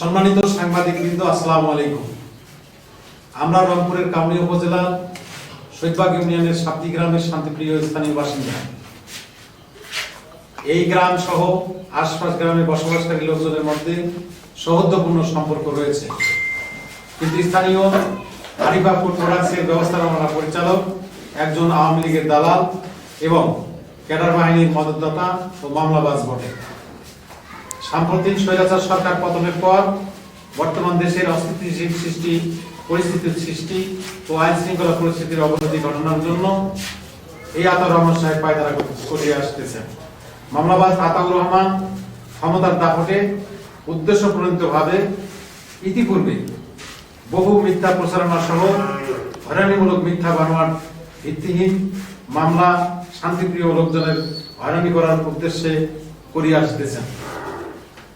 সম্মানিত সাংবাদিক বৃন্দ আসসালামু আলাইকুম। আমরা রংপুরের কামরী উপজেলার শৈবাগ ইউনিয়নের সাপ্তি গ্রামের শান্তিপ্রিয় স্থানীয় বাসিন্দা। এই গ্রাম সহ আশপাশ গ্রামে বসবাসকারী লোকজনের মধ্যে সৌহার্দ্যপূর্ণ সম্পর্ক রয়েছে। কিন্তু স্থানীয় আরিফা ফুড প্রোডাক্টসের ব্যবস্থাপনা পরিচালক একজন আওয়ামী লীগের দালাল এবং ক্যাডার বাহিনীর মদতদাতা ও মামলাবাজ বটে। সাম্প্রতিক স্বৈরাচার সরকার পতনের পর বর্তমান দেশের অস্থিতিশীল সৃষ্টি, পরিস্থিতির সৃষ্টি ও আইন শৃঙ্খলা পরিস্থিতির অবনতি ঘটনার জন্য এই আতর রহমান সাহেব পায়তারা করে আসতেছেন। মামলাবাজ আতাউর রহমান ক্ষমতার দাপটে উদ্দেশ্য ভাবে ইতিপূর্বে বহু মিথ্যা প্রচারণা সহ হয়রানিমূলক মিথ্যা বানোয়ার ভিত্তিহীন মামলা শান্তিপ্রিয় লোকজনের হয়রানি করার উদ্দেশ্যে করিয়ে আসতেছেন।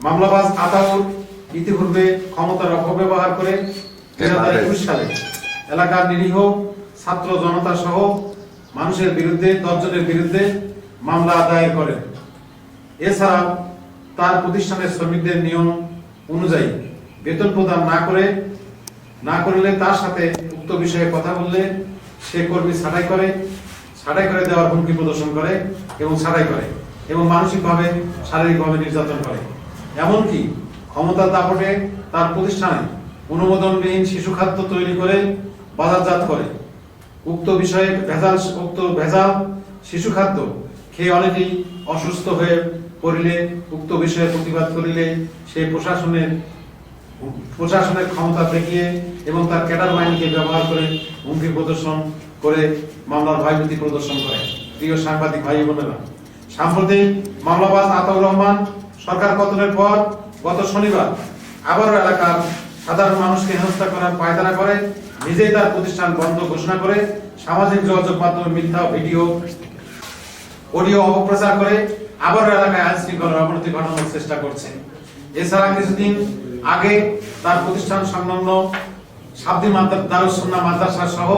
মামলাবাজ আতাউর ইতিপূর্বে ক্ষমতার অপব্যবহার করে সালে এলাকার নিরীহ ছাত্র জনতা সহ মানুষের বিরুদ্ধে দশজনের বিরুদ্ধে মামলা দায়ের করেন এছাড়া তার প্রতিষ্ঠানের শ্রমিকদের নিয়ম অনুযায়ী বেতন প্রদান না করে, না করলে তার সাথে উক্ত বিষয়ে কথা বললে সে কর্মী ছাঁটাই করে ছাঁটাই করে দেওয়ার হুমকি প্রদর্শন করে এবং ছাঁটাই করে এবং মানসিকভাবে, শারীরিকভাবে নির্যাতন করে। এমনকি ক্ষমতার দাপটে তার প্রতিষ্ঠানে অনুমোদনবিহীন শিশু খাদ্য তৈরি করে বাজারজাত করে। উক্ত বিষয়ে ভেজাল উক্ত ভেজাল শিশু খাদ্য খেয়ে অনেকেই অসুস্থ হয়ে পড়িলে উক্ত বিষয়ে প্রতিবাদ করিলে সেই প্রশাসনের প্রশাসনের ক্ষমতা দেখিয়ে এবং তার ক্যাডার বাহিনীকে ব্যবহার করে হুমকি প্রদর্শন করে মামলার ভয়ভীতি প্রদর্শন করে। প্রিয় সাংবাদিক ভাই বোনেরা, সাম্প্রতিক মামলাবাজ আতাউর রহমান সরকার পতনের পর গত শনিবার আবারও এলাকার সাধারণ মানুষকে হেনস্থা করার পায়তারা করে, নিজেই তার প্রতিষ্ঠান বন্ধ ঘোষণা করে, সামাজিক যোগাযোগ মাধ্যমে মিথ্যা ভিডিও, অডিও অপপ্রচার করে আবারও এলাকায় আইন শৃঙ্খলার অবনতি ঘটানোর চেষ্টা করছে। এছাড়া কিছুদিন আগে তার প্রতিষ্ঠান সংলগ্ন সাবদি দারুসন্না মাদ্রাসা সহ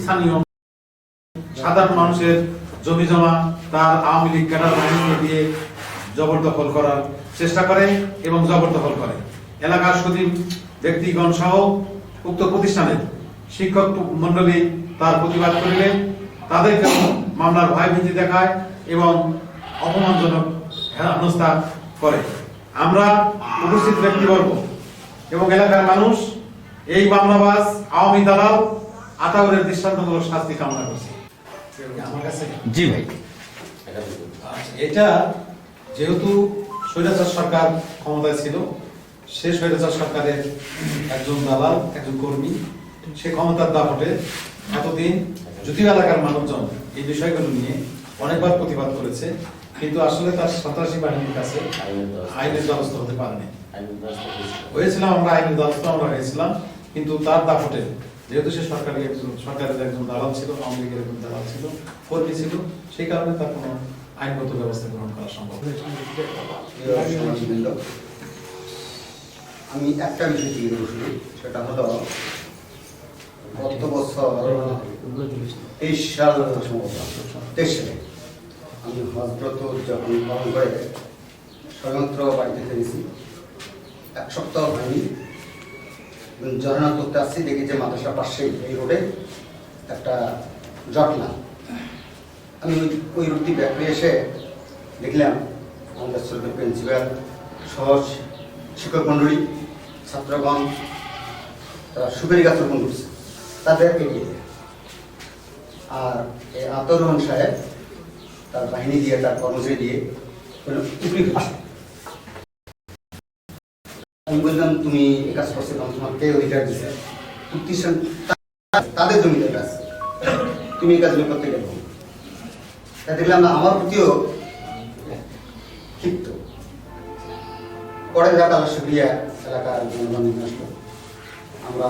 স্থানীয় সাধারণ মানুষের জমি জমা তার আওয়ামী লীগ ক্যাডার বাহিনীকে দিয়ে জবরদখল করার চেষ্টা করে এবং জবরদখল করে। এলাকার সচিব ব্যক্তিগণ সহ উক্ত প্রতিষ্ঠানের শিক্ষক মন্ডলী তার প্রতিবাদ করিলে তাদেরকে মামলার ভয় ভীতি দেখায় এবং অপমানজনক হেনস্থা করে। আমরা উপস্থিত ব্যক্তিবর্গ এবং এলাকার মানুষ এই মামলাবাজ আওয়ামী দালাল আতাউরের দৃষ্টান্তমূলক শাস্তি কামনা করছি। আমার কাছে জি ভাই। এটা যেহেতু স্বৈরাচার সরকার ক্ষমতায় ছিল, সে স্বৈরাচার সরকারের একজন দালাল, একজন কর্মী, সে ক্ষমতার দাপটে এতদিন যদিও এলাকার মানুষজন এই বিষয়গুলো নিয়ে অনেকবার প্রতিবাদ করেছে, কিন্তু আসলে তার সন্ত্রাসী বাহিনীর কাছে আইনের দ্বারস্থ হতে পারেনি। হয়েছিলাম আমরা আইনের দ্বারস্থ, আমরা হয়েছিলাম, কিন্তু তার দাপটে যেহেতু সে সরকারি একজন, সরকারের একজন দালাল ছিল, আওয়ামী লীগের একজন দালাল ছিল, কর্মী ছিল, সেই কারণে তার কোনো আইনগত ব্যবস্থা গ্রহণ করা সম্ভব। আমি একটা বিষয় জিজ্ঞেস করছি সেটা হলো, গত বছর তেইশ সাল তেইশ সালে আমি হজরত যখন পালন করে স্বতন্ত্র বাড়িতে ফিরেছি। এক সপ্তাহ হয়নি। জরনা করতে আসছি দেখি যে মাদ্রাসার পাশেই এই রোডে একটা জটলা। আমি ওই ওই রুটটি ব্যাক এসে দেখলাম আমাদের ছোটো প্রিন্সিপাল সহজ শিক্ষক মণ্ডলী ছাত্রগণ, তারা সুপারি গাছ রোপণ করছে। তাদের এগিয়ে আর এই আতর রহমান সাহেব তার বাহিনী দিয়ে, তার কর্মচারী দিয়ে আমি বললাম, তুমি এই কাজ করছে তোমার কে অধিকার দিচ্ছে তাদের জমিতে কাজ তুমি এই কাজগুলো করতে তা দেখলাম না, আমার প্রতিও ক্ষিপ্ত। পরে যাক আল্লাহ শুক্রিয়া এলাকার জনগণ আমরা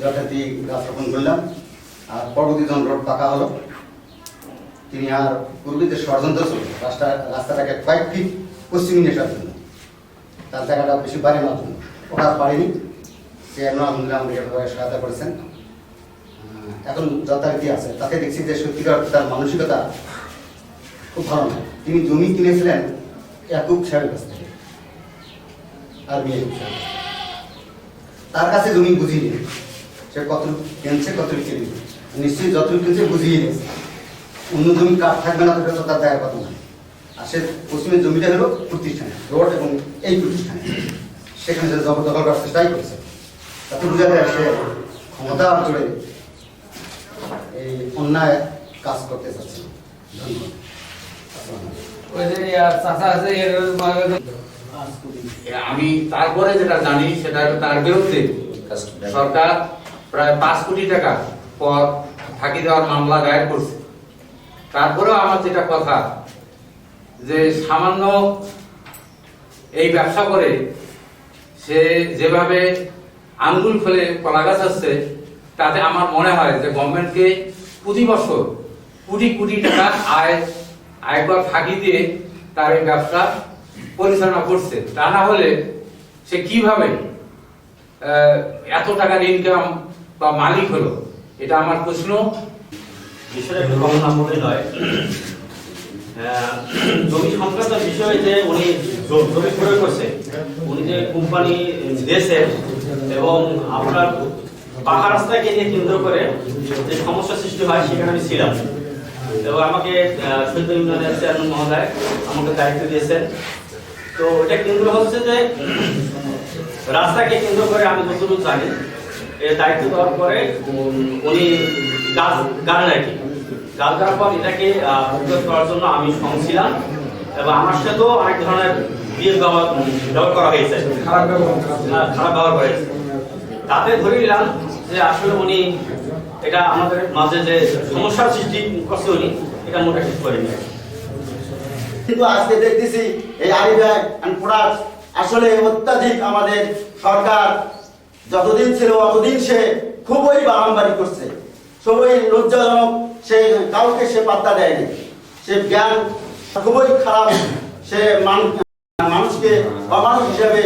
যথারীতি গাছ রোপণ করলাম, আর পরবর্তী রোড পাকা হলো। তিনি আর পূর্বে যে ষড়যন্ত্র ছিল রাস্তা রাস্তাটাকে কয়েক ফিট পশ্চিমে নিয়ে আসার জন্য। তার জায়গাটা বেশি বাড়ি মাত্র ওটা পারেনি সে আলহামদুলিল্লাহ আমাদের সহায়তা করেছেন। এখন যথারীতি আছে তাতে দেখছি যে সত্যিকার তার মানসিকতা খুব ভালো না তিনি জমি কিনেছিলেন একুব সাহেবের কাছ থেকে, আর বিয়ে তার কাছে জমি বুঝিয়ে সে কত কিনছে কত কিনবে নিশ্চয়ই যত কিনছে বুঝিয়ে নিন অন্য জমি কাঠ থাকবে না তো তার দেখার কথা নয়। আর সে পশ্চিমের জমিটা হলো প্রতিষ্ঠানে, রোড এবং এই প্রতিষ্ঠানে। সেখানে সে জবরদখল করার চেষ্টাই করছে। তাতে বোঝা যায় সে ক্ষমতা অঞ্চলে এই অন্যায় কাজ করতে চাচ্ছে। ধন্যবাদ। ওই যে চাচা আছে এর আমি তারপরে যেটা জানি সেটা তার বিরুদ্ধে সরকার প্রায় পাঁচ কোটি টাকা পর ফাঁকি দেওয়ার মামলা দায়ের করছে। তারপরেও আমার যেটা কথা যে সামান্য এই ব্যবসা করে সে যেভাবে আঙ্গুল ফেলে কলা গাছ আসছে তাতে আমার মনে হয় যে গভর্নমেন্টকে প্রতি বছর কোটি কোটি টাকা আয়, আয়কর ফাঁকি দিয়ে তার এই ব্যবসা পরিচালনা করছে। তা না হলে সে কীভাবে এত টাকার ইনকাম বা মালিক হলো? এটা আমার প্রশ্ন। বিষয়টা একটু কম মনে নয় জমি সংক্রান্ত বিষয়ে যে উনি জমি প্রয়োগ করছে, উনি যে কোম্পানি দিয়েছে এবং আপনার পাকা রাস্তাকে নিয়ে কেন্দ্র করে যে সমস্যা সৃষ্টি হয় সেখানে আমি ছিলাম। এবং আমাকে শহীদ ইউনিয়নের চেয়ারম্যান মহোদয় আমাকে দায়িত্ব দিয়েছেন। তো এটা কেন্দ্র হচ্ছে যে রাস্তাকে কেন্দ্র করে আমি যতটুকু জানি এর দায়িত্ব দেওয়ার পরে উনি গাছ গাড়েন আর কি গাছ গাড়ার পর এটাকে আহ, করার জন্য আমি ছিলাম এবং আমার সাথেও অনেক ধরনের বিয়ে ব্যবহার ব্যবহার করা হয়েছে। খারাপ ব্যবহার খারাপ ব্যবহার করেছে তাতে ধরে নিলাম যে আসলে উনি এটা আমাদের মাঝে যে সমস্যার সৃষ্টি করছে উনি এটা মোটা ঠিক করেনি। কিন্তু আজকে দেখতেছি এই আরিব্যাগ অ্যান্ড প্রোডাক্ট আসলে অত্যাধিক আমাদের সরকার যতদিন ছিল অতদিন সে খুবই বাড়াবাড়ি করছে। সবই লজ্জাজনক সে কাউকে সে পাত্তা দেয়নি। সে জ্ঞান খুবই খারাপ সে মানুষ মানুষকে অমানুষ হিসেবে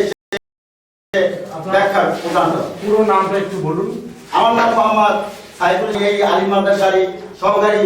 ব্যাখ্যা প্রদান পুরো নামটা একটু বলুন। আমার নাম মোহাম্মদ সাইফুল আলিম মাদ্রাসারি সহকারী।